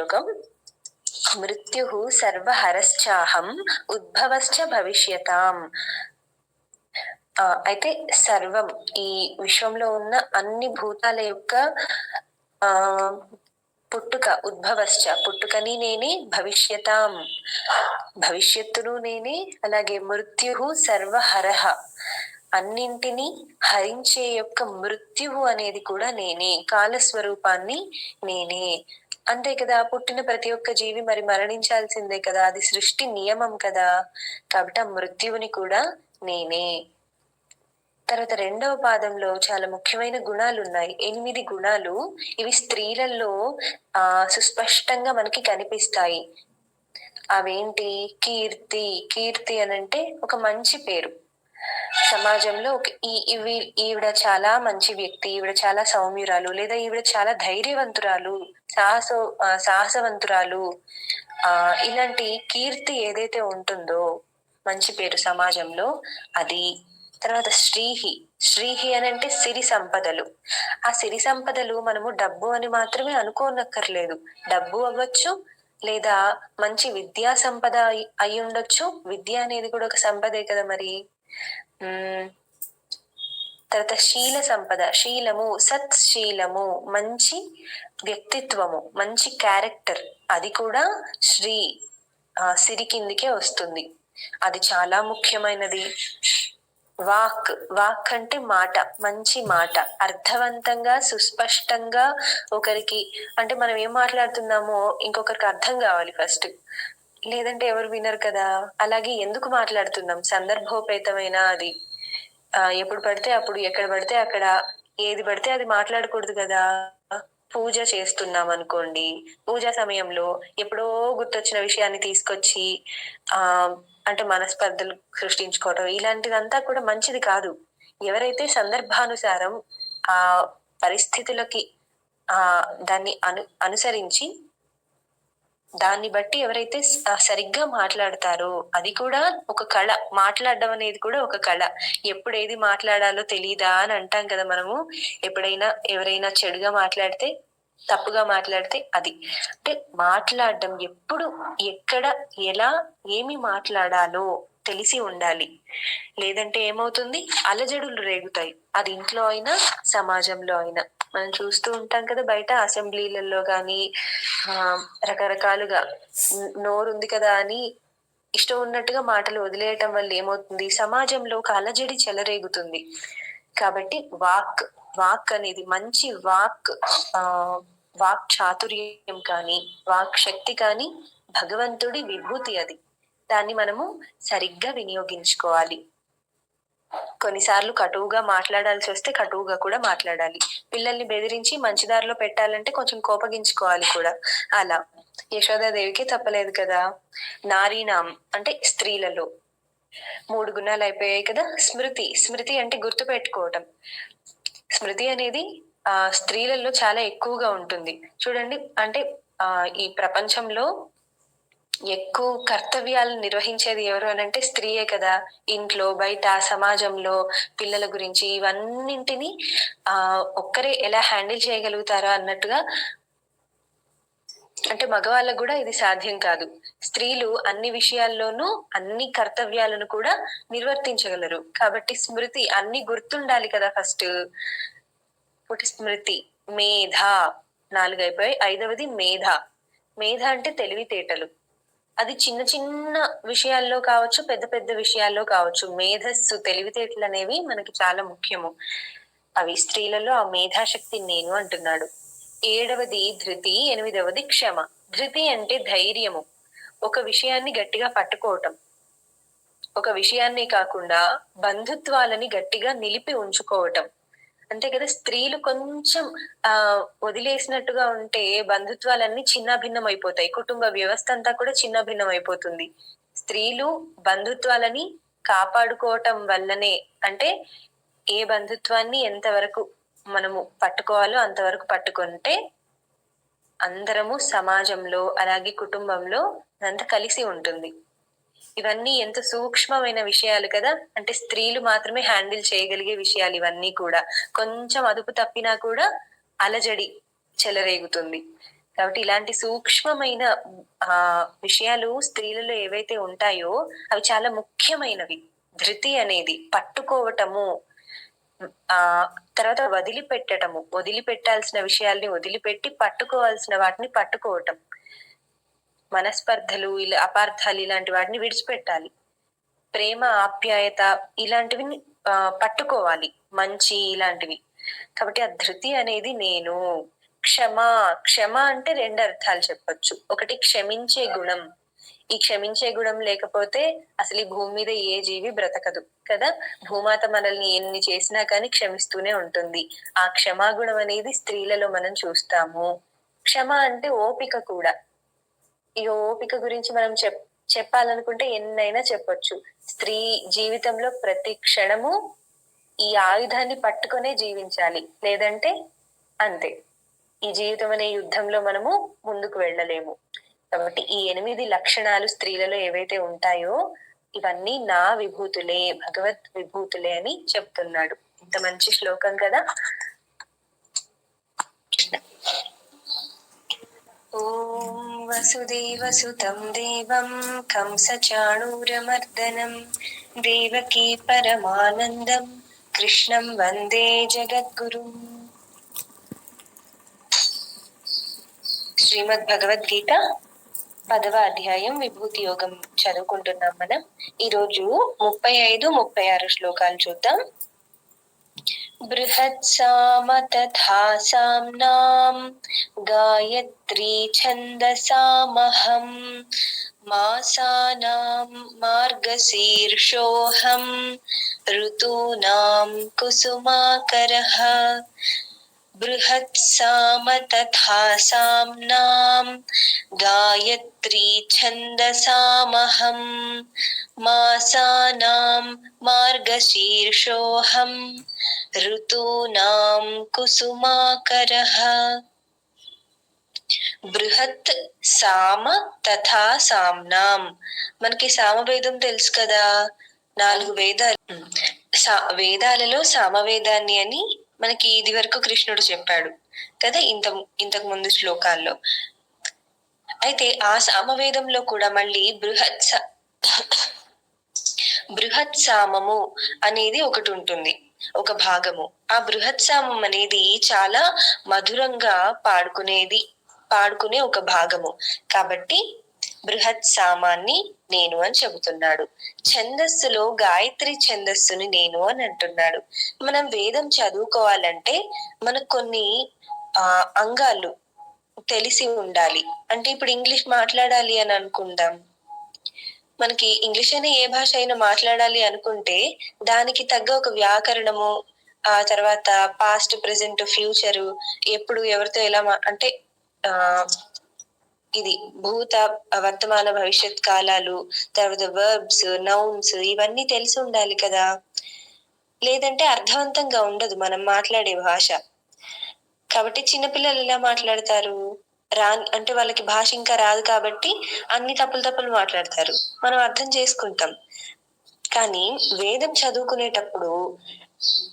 శ్లోకం మృత్యు సర్వహరశ్చాహం ఉద్భవశ్చ భవిష్యతాం అయితే సర్వం ఈ విశ్వంలో ఉన్న అన్ని భూతాల యొక్క ఆ పుట్టుక ఉద్భవశ్చ పుట్టుకని నేనే భవిష్యతాం. భవిష్యత్తును నేనే అలాగే మృత్యు సర్వహరహ. అన్నింటినీ హరించే యొక్క మృత్యువు అనేది కూడా నేనే కాల స్వరూపాన్ని నేనే. అంతే కదా పుట్టిన ప్రతి ఒక్క జీవి మరి మరణించాల్సిందే కదా. అది సృష్టి నియమం కదా. కాబట్టి ఆ మృత్యువుని కూడా నేనే. తర్వాత రెండవ పాదంలో చాలా ముఖ్యమైన గుణాలు ఉన్నాయి ఎనిమిది గుణాలు ఇవి స్త్రీలలో ఆ సుస్పష్టంగా మనకి కనిపిస్తాయి. అవేంటి? కీర్తి. కీర్తి అనంటే ఒక మంచి పేరు. సమాజంలో ఒక ఈ ఇవి ఈవిడ చాలా మంచి వ్యక్తి ఈవిడ చాలా సౌమ్యురాలు లేదా ఈవిడ చాలా ధైర్యవంతురాలు సాహస సాహసవంతురాలు. ఆ ఇలాంటి కీర్తి ఏదైతే ఉంటుందో మంచి పేరు సమాజంలో అది తర్వాత శ్రీహి. శ్రీహి అని అంటే సిరి సంపదలు. ఆ సిరి సంపదలు మనము డబ్బు అని మాత్రమే అనుకోనక్కర్లేదు. డబ్బు అవ్వచ్చు లేదా మంచి విద్యా సంపద అయి- ఉండొచ్చు విద్య అనేది కూడా ఒక సంపదే కదా మరి. తర్వాత శీల సంపద శీలము సత్శీలము మంచి వ్యక్తిత్వము మంచి క్యారెక్టర్ అది కూడా శ్రీ సిరి కిందికే వస్తుంది. అది చాలా ముఖ్యమైనది. వాక్ వాక్ అంటే మాట మంచి మాట. అర్థవంతంగా సుస్పష్టంగా ఒకరికి అంటే మనం ఏం మాట్లాడుతున్నామో ఇంకొకరికి అర్థం కావాలి ఫస్ట్ లేదంటే ఎవరు వినరు కదా? అలాగే ఎందుకు మాట్లాడుతున్నాం? సందర్భోపేతమైన అది? ఎప్పుడు పడితే అప్పుడు ఎక్కడ పడితే అక్కడ. ఏది పడితే అది మాట్లాడకూడదు కదా? పూజ చేస్తున్నాం అనుకోండి. పూజా సమయంలో ఎప్పుడో గుర్తొచ్చిన విషయాన్ని తీసుకొచ్చి ఆ అంటే మనస్పర్ధలు సృష్టించుకోవటం ఇలాంటిదంతా కూడా మంచిది కాదు. ఎవరైతే సందర్భానుసారం ఆ పరిస్థితులకి ఆ దాన్ని అను అనుసరించి దాన్ని బట్టి ఎవరైతే సరిగ్గా మాట్లాడతారో అది కూడా ఒక కళ. మాట్లాడడం అనేది కూడా ఒక కళ. ఎప్పుడు ఏది మాట్లాడాలో తెలియదా అని అంటాం కదా మనము. ఎప్పుడైనా ఎవరైనా చెడుగా మాట్లాడితే తప్పుగా మాట్లాడితే అది. అంటే మాట్లాడడం ఎప్పుడు ఎక్కడ ఎలా ఏమి మాట్లాడాలో తెలిసి ఉండాలి. లేదంటే ఏమవుతుంది? అలజడులు రేగుతాయి. అది ఇంట్లో అయినా సమాజంలో అయినా. మనం చూస్తూ ఉంటాం కదా బయట అసెంబ్లీలలో కానీ రకరకాలుగా నోరు ఉంది కదా అని ఇష్టం ఉన్నట్టుగా మాటలు వదిలేయటం వల్ల ఏమవుతుంది? సమాజంలో ఒక అలజడి చెలరేగుతుంది. కాబట్టి వాక్ వాక్ అనేది మంచి వాక్ ఆ వాక్ చాతుర్యం కానీ వాక్ శక్తి కానీ భగవంతుడి విభూతి అది. దాన్ని మనము సరిగ్గా వినియోగించుకోవాలి. కొన్నిసార్లు కటువుగా మాట్లాడాల్సి వస్తే కటువుగా కూడా మాట్లాడాలి. పిల్లల్ని బెదిరించి మంచి దారిలో పెట్టాలంటే కొంచెం కోపగించుకోవాలి కూడా. అలా. యశోదాదేవికి తప్పలేదు కదా. నారీనాం అంటే స్త్రీలలో. మూడు గుణాలు అయిపోయాయి కదా. స్మృతి. స్మృతి అంటే గుర్తు పెట్టుకోవటం స్మృతి అనేది ఆ స్త్రీలలో చాలా ఎక్కువగా ఉంటుంది. చూడండి అంటే ఆ ఈ ప్రపంచంలో ఎక్కువ కర్తవ్యాలు నిర్వహించేది ఎవరు అని అంటే స్త్రీయే కదా. ఇంట్లో బయట సమాజంలో పిల్లల గురించి ఇవన్నింటినీ ఆ ఒక్కరే ఎలా హ్యాండిల్ చేయగలుగుతారా అన్నట్టుగా అంటే మగవాళ్ళకు కూడా ఇది సాధ్యం కాదు. స్త్రీలు అన్ని విషయాల్లోనూ అన్ని కర్తవ్యాలను కూడా నిర్వర్తించగలరు. కాబట్టి స్మృతి అన్ని గుర్తుండాలి కదా ఫస్ట్. ఒకటి స్మృతి మేధ. నాలుగైపోయి ఐదవది మేధ. మేధ అంటే తెలివితేటలు. అది చిన్న చిన్న విషయాల్లో కావచ్చు పెద్ద పెద్ద విషయాల్లో కావచ్చు. మేధస్సు తెలివితేటలు అనేవి మనకి చాలా ముఖ్యము. అవి స్త్రీలలో ఆ మేధాశక్తి నేను అంటున్నాడు. ఏడవది ధృతి ఎనిమిదవది క్షమ. ధృతి అంటే ధైర్యము. ఒక విషయాన్ని గట్టిగా పట్టుకోవటం. ఒక విషయాన్ని కాకుండా బంధుత్వాలని గట్టిగా నిలిపి ఉంచుకోవటం. అంతే కదా స్త్రీలు కొంచెం ఆ వదిలేసినట్టుగా ఉంటే బంధుత్వాలన్నీ చిన్న భిన్నం అయిపోతాయి కుటుంబ వ్యవస్థ అంతా కూడా చిన్న భిన్నం అయిపోతుంది స్త్రీలు బంధుత్వాలని కాపాడుకోవటం వల్లనే అంటే ఏ బంధుత్వాన్ని ఎంతవరకు మనము పట్టుకోవాలో అంతవరకు పట్టుకుంటే అందరము సమాజంలో అలాగే కుటుంబంలో అంత కలిసి ఉంటుంది. ఇవన్నీ ఎంత సూక్ష్మమైన విషయాలు కదా. అంటే స్త్రీలు మాత్రమే హ్యాండిల్ చేయగలిగే విషయాలు ఇవన్నీ కూడా. కొంచెం అదుపు తప్పినా కూడా అలజడి చెలరేగుతుంది. కాబట్టి ఇలాంటి సూక్ష్మమైన ఆ విషయాలు స్త్రీలలో ఏవైతే ఉంటాయో అవి చాలా ముఖ్యమైనవి. ధృతి అనేది పట్టుకోవటము ఆ తర్వాత వదిలిపెట్టడము వదిలిపెట్టాల్సిన విషయాల్ని వదిలిపెట్టి పట్టుకోవాల్సిన వాటిని పట్టుకోవటం. మనస్పర్ధలు ఇలా అపార్థాలు ఇలాంటి వాటిని విడిచిపెట్టాలి. ప్రేమ ఆప్యాయత ఇలాంటివి పట్టుకోవాలి. మంచి ఇలాంటివి. కాబట్టి ఆ ధృతి అనేది నేను. క్షమ క్షమ అంటే రెండు అర్థాలు చెప్పొచ్చు. ఒకటి క్షమించే గుణం. ఈ క్షమించే గుణం లేకపోతే అసలు ఈ భూమి మీద ఏ జీవి బ్రతకదు కదా? భూమాత మనల్ని ఎన్ని చేసినా కానీ క్షమిస్తూనే ఉంటుంది. ఆ క్షమాగుణం అనేది స్త్రీలలో మనం చూస్తాము. క్షమ అంటే ఓపిక కూడా. ఈ ఓపిక గురించి మనం చెప్ చెప్పాలనుకుంటే ఎన్నైనా చెప్పొచ్చు. స్త్రీ జీవితంలో ప్రతి క్షణము ఈ ఆయుధాన్ని పట్టుకునే జీవించాలి. లేదంటే అంతే. ఈ జీవితం అనే యుద్ధంలో మనము ముందుకు వెళ్ళలేము. కాబట్టి ఈ ఎనిమిది లక్షణాలు స్త్రీలలో ఏవైతే ఉంటాయో ఇవన్నీ నా విభూతులే భగవత్ విభూతులే అని చెప్తున్నాడు. ఇంత మంచి శ్లోకం కదా? ఓం వసుదేవసుతం దేవం కంసచాణూరమర్దనం దేవకీ పరమానందం కృష్ణం వందే జగద్గురు. శ్రీమద్ భగవద్గీత పదవ అధ్యాయం విభూతి యోగం చదువుకుంటున్నాం మనం. ఈరోజు ముప్పై ఐదు ముప్పై ఆరు శ్లోకాలు చూద్దాం. బృహత్సామ తథా సామ్నాం గాయత్రీ ఛందసామహం మాసానాం మార్గశీర్షోహం ఋతూనాం కుసుమాకరః बृहत्साम तथा साम्नां गायत्री छन्दसामहं मासानां मार्गशीर्षोऽहं ఋతూనాం కుసుమాకరః బృహత్ సామ తథా సామ్నాం మనకి సామవేదం తెలుసు కదా నాలుగు వేదాలు వేదాలలో సామవేదాన్ని అని మనకి ఇది వరకు కృష్ణుడు చెప్పాడు కదా ఇంత ఇంతకు ముందు శ్లోకాల్లో. అయితే ఆ సామవేదంలో కూడా మళ్ళీ బృహత్ బృహత్ సామము అనేది ఒకటి ఉంటుంది ఒక భాగము. ఆ బృహత్ సామం అనేది చాలా మధురంగా పాడుకునేది పాడుకునే ఒక భాగము. కాబట్టి బృహత్ సామాన్ని నేను అని చెబుతున్నాడు. ఛందస్సులో గాయత్రి ఛందస్సుని నేను అని అంటున్నాడు. మనం వేదం చదువుకోవాలంటే మనకు కొన్ని ఆ అంగాలు తెలిసి ఉండాలి. అంటే ఇప్పుడు ఇంగ్లీష్ మాట్లాడాలి అని అనుకుందాం. మనకి ఇంగ్లీష్ అయినా ఏ భాష అయినా మాట్లాడాలి అనుకుంటే దానికి తగ్గ ఒక వ్యాకరణము ఆ తర్వాత పాస్ట్ ప్రెసెంట్ ఫ్యూచరు ఎప్పుడు ఎవరితో ఎలా అంటే ఆ ఇది భూత వర్తమాన భవిష్యత్ కాలాలు తర్వాత వర్బ్స్ నౌన్స్ ఇవన్నీ తెలిసి ఉండాలి కదా. లేదంటే అర్థవంతంగా ఉండదు మనం మాట్లాడే భాష. కాబట్టి చిన్నపిల్లలు ఎలా మాట్లాడతారు? రా అంటే వాళ్ళకి భాష ఇంకా రాదు కాబట్టి అన్ని తప్పులు తప్పులు మాట్లాడతారు. మనం అర్థం చేసుకుంటాం. కానీ వేదం చదువుకునేటప్పుడు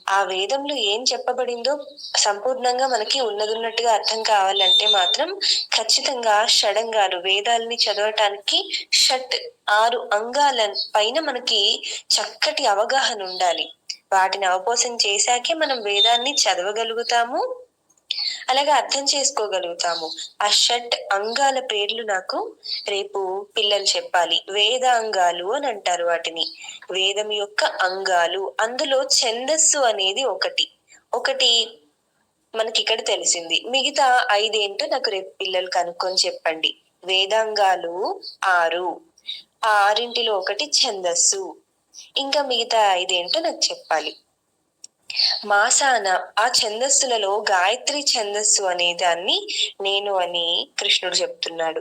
ఆ వేదంలో ఏం చెప్పబడిందో సంపూర్ణంగా మనకి ఉన్నదున్నట్టుగా అర్థం కావాలంటే మాత్రం ఖచ్చితంగా షడంగాలు వేదాలని చదవటానికి షట్ ఆరు అంగాల పైన మనకి చక్కటి అవగాహన ఉండాలి. వాటిని అవపోసం చేశాకే మనం వేదాన్ని చదవగలుగుతాము. అలాగే అర్థం చేసుకోగలుగుతాము. ఆ షట్ అంగాల పేర్లు నాకు రేపు పిల్లలు చెప్పాలి. వేదాంగాలు అని అంటారు వాటిని. వేదం యొక్క అంగాలు. అందులో ఛందస్సు అనేది ఒకటి. ఒకటి మనకి ఇక్కడ తెలిసింది. మిగతా ఐదేంటో నాకు రేపు పిల్లలు కనుక్కొని చెప్పండి. వేదాంగాలు ఆరు. ఆ ఆరింటిలో ఒకటి ఛందస్సు. ఇంకా మిగతా ఐదేంటో నాకు చెప్పాలి. మాసాన ఆ ఛందస్సులలో గాయత్రి ఛందస్సు అనే దాన్ని నేను అని కృష్ణుడు చెప్తున్నాడు.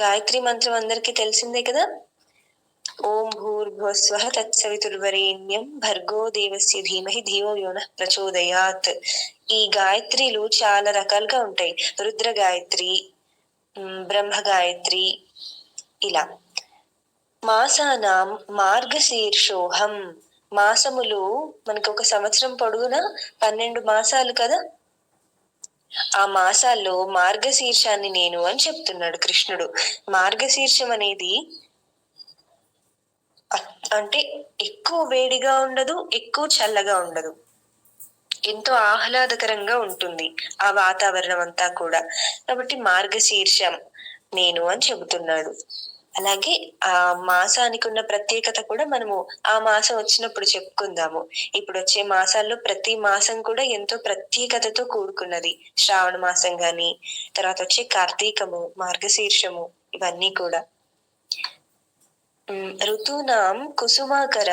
గాయత్రి మంత్రం అందరికీ తెలిసిందే కదా? ఓం భూర్భువస్వ తత్సవితుర్వరేణ్యం భర్గో దేవస్య ధీమహి ధీమో యోన ప్రచోదయాత్. ఈ గాయత్రిలు చాలా రకాలుగా ఉంటాయి. రుద్ర గాయత్రి బ్రహ్మ గాయత్రి ఇలా. మాసానాం మార్గశీర్షోహం. మాసములు మనకు ఒక సంవత్సరం పొడుగునా పన్నెండు మాసాలు కదా? ఆ మాసాల్లో మార్గశీర్షాన్ని నేను అని చెప్తున్నాడు కృష్ణుడు. మార్గశీర్షం అనేది అంటే ఎక్కువ వేడిగా ఉండదు ఎక్కువ చల్లగా ఉండదు. ఎంతో ఆహ్లాదకరంగా ఉంటుంది ఆ వాతావరణం అంతా కూడా. కాబట్టి మార్గశీర్షం నేను అని చెబుతున్నాడు. అలాగే ఆ మాసానికి ఉన్న ప్రత్యేకత కూడా మనము ఆ మాసం వచ్చినప్పుడు చెప్పుకుందాము. ఇప్పుడు వచ్చే మాసాల్లో ప్రతి మాసం కూడా ఎంతో ప్రత్యేకతతో కూడుకున్నది. శ్రావణ మాసం గాని తర్వాత వచ్చే కార్తీకము మార్గశీర్షము ఇవన్నీ కూడా. ఋతూనాం కుసుమాకర.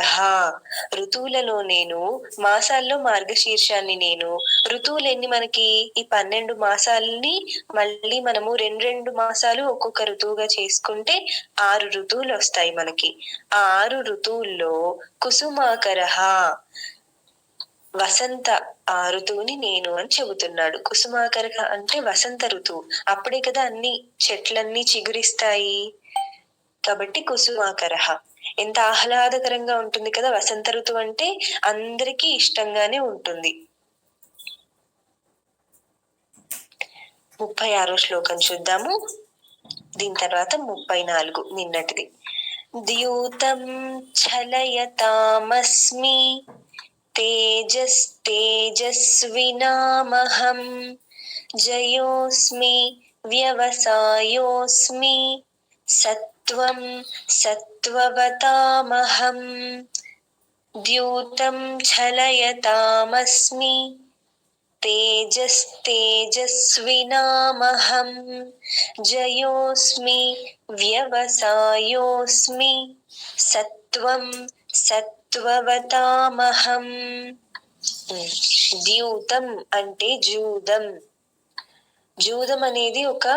ఋతువులలో నేను మాసాల్లో మార్గశీర్షాన్ని నేను. ఋతువులు ఎన్ని మనకి? ఈ పన్నెండు మాసాలని మళ్ళీ మనము రెండు రెండు మాసాలు ఒక్కొక్క ఋతువుగా చేసుకుంటే ఆరు ఋతువులు వస్తాయి మనకి. ఆ ఆరు ఋతువుల్లో కుసుమాకర. వసంత ఆ ఋతువుని నేను అని చెబుతున్నాడు. కుసుమాకర అంటే వసంత ఋతువు. అప్పుడే కదా అన్ని చెట్లన్నీ చిగురిస్తాయి. కాబట్టి కుసుమాకరహ ఎంత ఆహ్లాదకరంగా ఉంటుంది కదా వసంత ఋతువు అంటే అందరికీ ఇష్టంగానే ఉంటుంది. ముప్పై ఆరో శ్లోకం చూద్దాము. దీని తర్వాత ముప్పై నాలుగు నిన్నటిది. ద్యూతం చలయతామస్మి తేజస్ తేజస్వినామహం జయోస్మి వ్యవసాయోస్మి సత్ త్వం సత్వవతామహం ద్యూతం ఛలయతామస్మి తేజస్తేజస్వినామహం జయోస్మి వ్యవసాయోస్మి సత్వం సత్వవతామహం ద్యూతం అంటే జూదం. జూదం అనేది ఒక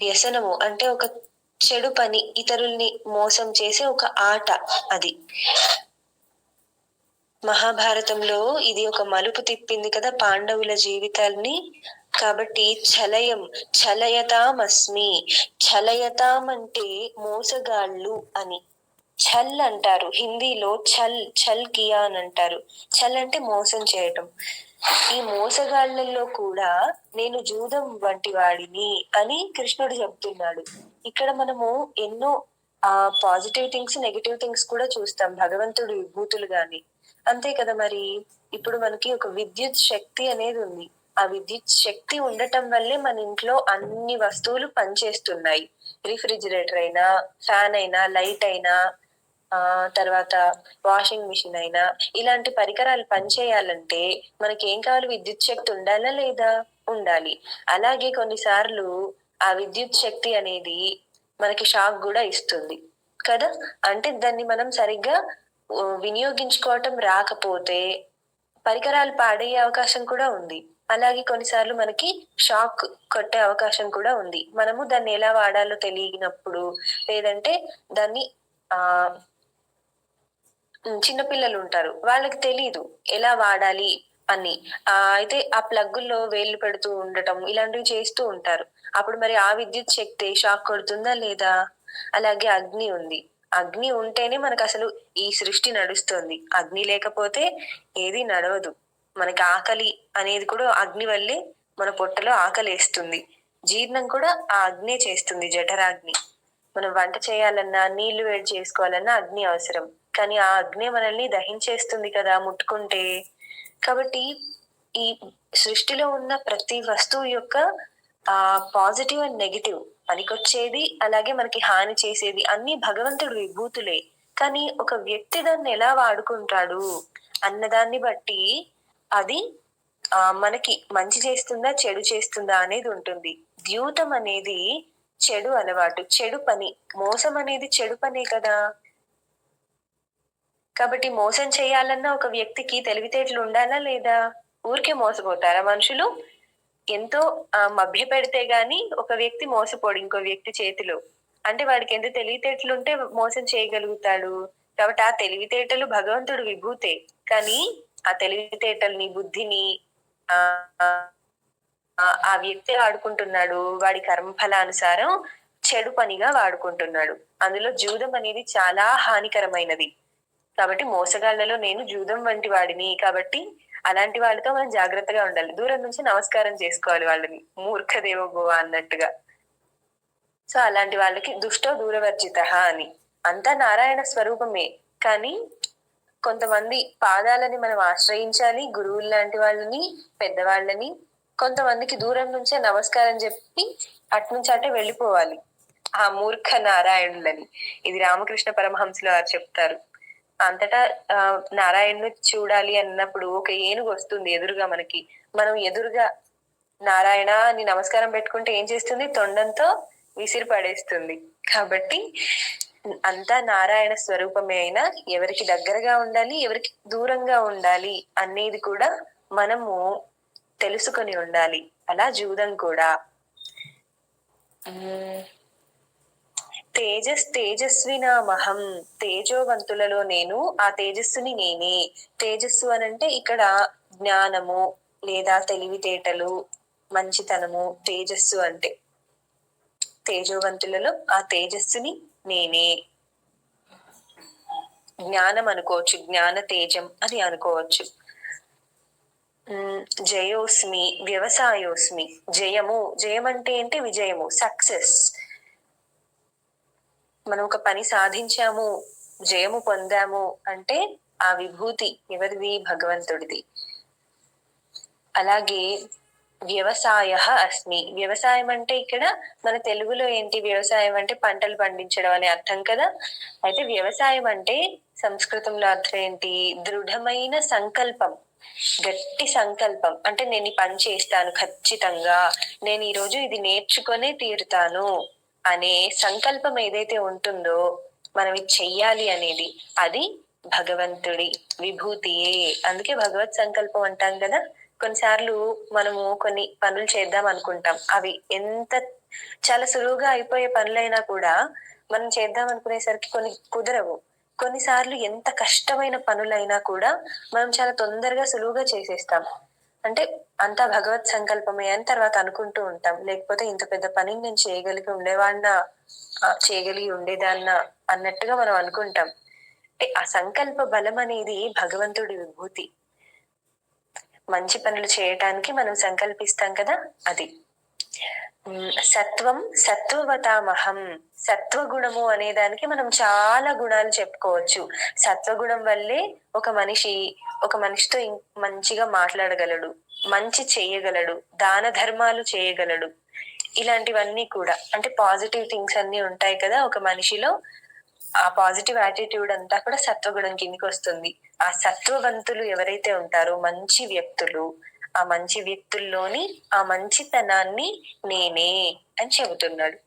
వ్యసనము అంటే ఒక చెడు పని ఇతరుల్ని మోసం చేసే ఒక ఆట అది. మహాభారతంలో ఇది ఒక మలుపు తిప్పింది కదా పాండవుల జీవితాల్ని. కాబట్టి చలయం చలయతామస్మి చలయతాం అంటే మోసగాళ్ళు అని. ఛల్ అంటారు హిందీలో ఛల్ ఛల్ కియా అని అంటారు. ఛల్ అంటే మోసం చేయటం. ఈ మోసగాళ్ళల్లో కూడా నేను జూదం వంటి వాడిని అని కృష్ణుడు చెప్తున్నాడు. ఇక్కడ మనము ఎన్నో ఆ పాజిటివ్ థింగ్స్ నెగిటివ్ థింగ్స్ కూడా చూస్తాం. భగవంతుడు విభూతులు గాని. అంతే కదా మరి? ఇప్పుడు మనకి ఒక విద్యుత్ శక్తి అనేది ఉంది. ఆ విద్యుత్ శక్తి ఉండటం వల్లే మన ఇంట్లో అన్ని వస్తువులు పనిచేస్తున్నాయి. రిఫ్రిజిరేటర్ అయినా ఫ్యాన్ అయినా లైట్ అయినా ఆ తర్వాత వాషింగ్ మిషన్ అయినా ఇలాంటి పరికరాలు పనిచేయాలంటే మనకి ఏం కావాలి? విద్యుత్ శక్తి ఉండాలా లేదా? ఉండాలి. అలాగే కొన్నిసార్లు ఆ విద్యుత్ శక్తి అనేది మనకి షాక్ కూడా ఇస్తుంది. కదా? అంటే దాన్ని మనం సరిగ్గా వినియోగించుకోవటం రాకపోతే పరికరాలు పాడయ్యే అవకాశం కూడా ఉంది. అలాగే కొన్నిసార్లు మనకి షాక్ కొట్టే అవకాశం కూడా ఉంది. మనము దాన్ని ఎలా వాడాలో తెలియనప్పుడు లేదంటే దాన్ని ఆ చిన్నపిల్లలు ఉంటారు. వాళ్ళకి తెలియదు ఎలా వాడాలి అని ఆ అయితే ఆ ప్లగ్గుల్లో వేళ్ళు పెడుతూ ఉండటం ఇలాంటివి చేస్తూ ఉంటారు. అప్పుడు మరి ఆ విద్యుత్ శక్తి షాక్ కొడుతుందా లేదా? అలాగే అగ్ని ఉంది. అగ్ని ఉంటేనే మనకు అసలు ఈ సృష్టి నడుస్తుంది. అగ్ని లేకపోతే ఏది నడవదు. మనకి ఆకలి అనేది కూడా అగ్ని వల్లే మన పొట్టలో ఆకలి వేస్తుంది. జీర్ణం కూడా ఆ అగ్నే చేస్తుంది జఠరాగ్ని. మనం వంట చేయాలన్నా నీళ్ళు వేడి చేసుకోవాలన్నా అగ్ని అవసరం. కానీ ఆ అగ్ని మనల్ని దహించేస్తుంది కదా ముట్టుకుంటే. కాబట్టి ఈ సృష్టిలో ఉన్న ప్రతి వస్తువు యొక్క ఆ పాజిటివ్ అండ్ నెగిటివ్ పనికొచ్చేది అలాగే మనకి హాని చేసేది అన్ని భగవంతుడు విభూతులే. కానీ ఒక వ్యక్తి దాన్ని ఎలా వాడుకుంటాడు అన్నదాన్ని బట్టి అది ఆ మనకి మంచి చేస్తుందా చెడు చేస్తుందా అనేది ఉంటుంది. ద్యూతం అనేది చెడు అలవాటు చెడు పని మోసం అనేది చెడు పనే కదా. కాబట్టి మోసం చేయాలన్నా ఒక వ్యక్తికి తెలివితేటలు ఉండాలా లేదా ఊరికే మోసపోతారా మనుషులు? ఎంతో మభ్య పెడితే గాని ఒక వ్యక్తి మోసపోడు ఇంకో వ్యక్తి చేతిలో. అంటే వాడికి ఎంత తెలివితేటలు ఉంటే మోసం చేయగలుగుతాడు. కాబట్టి ఆ తెలివితేటలు భగవంతుడు విభూతే. కానీ ఆ తెలివితేటల్ని బుద్ధిని ఆ ఆ- ఆ వ్యక్తి వాడుకుంటున్నాడు. వాడి కర్మఫలానుసారం చెడు పనిగా వాడుకుంటున్నాడు. అందులో జూదం అనేది చాలా హానికరమైనది. కాబట్టి మోసగాళ్ళలో నేను జూదం వంటి వాడిని. కాబట్టి అలాంటి వాళ్ళతో మనం జాగ్రత్తగా ఉండాలి. దూరం నుంచి నమస్కారం చేసుకోవాలి వాళ్ళని. మూర్ఖ గోవా అన్నట్టుగా. సో అలాంటి వాళ్ళకి దుష్టో దూరవర్జిత అని. అంతా నారాయణ స్వరూపమే. కానీ కొంతమంది పాదాలని మనం ఆశ్రయించాలి గురువులు లాంటి వాళ్ళని పెద్దవాళ్ళని. కొంతమందికి దూరం నుంచే నమస్కారం చెప్పి అట్నుంచి అటే వెళ్ళిపోవాలి. ఆ మూర్ఖ నారాయణులని. ఇది రామకృష్ణ పరమహంసులు వారు చెప్తారు. అంతటా నారాయణను చూడాలి అన్నప్పుడు ఒక ఏనుగు వస్తుంది ఎదురుగా మనకి. మనం ఎదురుగా నారాయణ అని నమస్కారం పెట్టుకుంటే ఏం చేస్తుంది? తొండంతో విసిరి పడేస్తుంది. కాబట్టి అంతా నారాయణ స్వరూపమే అయినా ఎవరికి దగ్గరగా ఉండాలి ఎవరికి దూరంగా ఉండాలి అనేది కూడా మనము తెలుసుకొని ఉండాలి. అలా జూదం కూడా. తేజస్ తేజస్వినామహం. తేజోవంతులలో నేను ఆ తేజస్సుని నేనే. తేజస్సు అనంటే ఇక్కడ జ్ఞానము లేదా తెలివితేటలు మంచితనము తేజస్సు అంటే. తేజోవంతులలో ఆ తేజస్సుని నేనే. జ్ఞానం అనుకోవచ్చు జ్ఞాన తేజం అని అనుకోవచ్చు. ఉమ్, జయోస్మి వ్యవసాయోస్మి జయము. జయం అంటే ఏంటి? విజయము సక్సెస్. మనం ఒక పని సాధించాము జయము పొందాము అంటే ఆ విభూతి ఎవరిది? భగవంతుడిది. అలాగే వ్యవసాయ అస్మి. వ్యవసాయం అంటే ఇక్కడ మన తెలుగులో ఏంటి? వ్యవసాయం అంటే పంటలు పండించడం అనే అర్థం కదా? అయితే వ్యవసాయం అంటే సంస్కృతంలో అర్థం ఏంటి? దృఢమైన సంకల్పం. గట్టి సంకల్పం. అంటే నేను ఈ పని చేస్తాను ఖచ్చితంగా. నేను ఈరోజు ఇది నేర్చుకొనే తీరుతాను. అనే సంకల్పం ఏదైతే ఉంటుందో మనం ఇది చెయ్యాలి అనేది అది భగవంతుడి విభూతియే. అందుకే భగవత్ సంకల్పం అంటాం కదా. కొన్నిసార్లు మనము కొన్ని పనులు చేద్దాం అనుకుంటాం. అవి ఎంత చాలా సులువుగా అయిపోయే పనులైనా కూడా మనం చేద్దాం అనుకునేసరికి కొన్ని కుదరవు. కొన్నిసార్లు ఎంత కష్టమైన పనులైనా కూడా మనం చాలా తొందరగా సులువుగా చేసేస్తాం. అంటే అంతా భగవత్ సంకల్పమే అని తర్వాత అనుకుంటూ ఉంటాం. లేకపోతే ఇంత పెద్ద పని నేను చేయగలిగి ఉండేవాడినా చేయగలిగి ఉండేదాన్నా అన్నట్టుగా మనం అనుకుంటాం. అంటే ఆ సంకల్ప బలం అనేది భగవంతుడి విభూతి. మంచి పనులు చేయటానికి మనం సంకల్పిస్తాం కదా అది. సత్వం సత్వవతామహం సత్వగుణము అనే దానికి మనం చాలా గుణాలు చెప్పుకోవచ్చు. సత్వగుణం వల్లే ఒక మనిషి ఒక మనిషితో మంచిగా మాట్లాడగలడు మంచి చేయగలడు దాన ధర్మాలు చేయగలడు. ఇలాంటివన్నీ కూడా అంటే పాజిటివ్ థింగ్స్ అన్ని ఉంటాయి కదా ఒక మనిషిలో ఆ పాజిటివ్ యాటిట్యూడ్ అంతా కూడా సత్వగుణం కిందికి వస్తుంది. ఆ సత్వవంతులు ఎవరైతే ఉంటారో మంచి వ్యక్తులు ఆ మంచి వ్యక్తుల్లోని ఆ మంచితనాన్ని నేనే అని చెబుతున్నాడు.